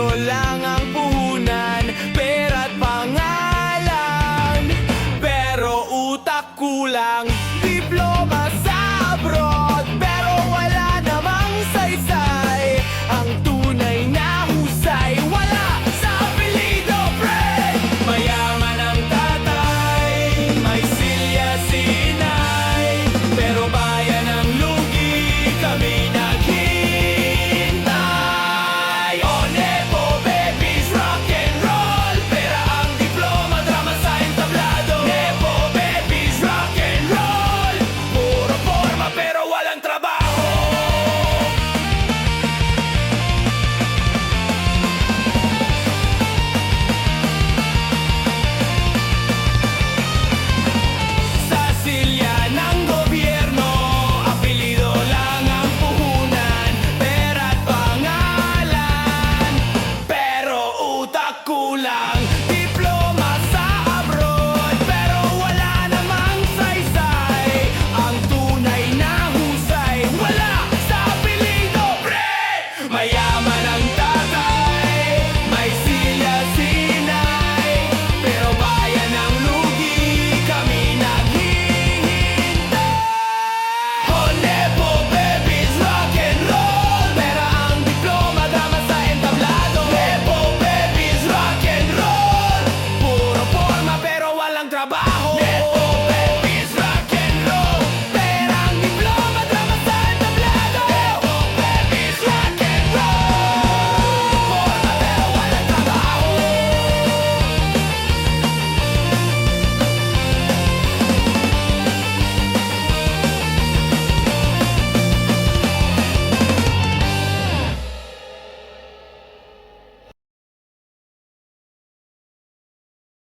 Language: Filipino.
Ito lang ang puhunan Pera't pangalan. Pero utak kulang love.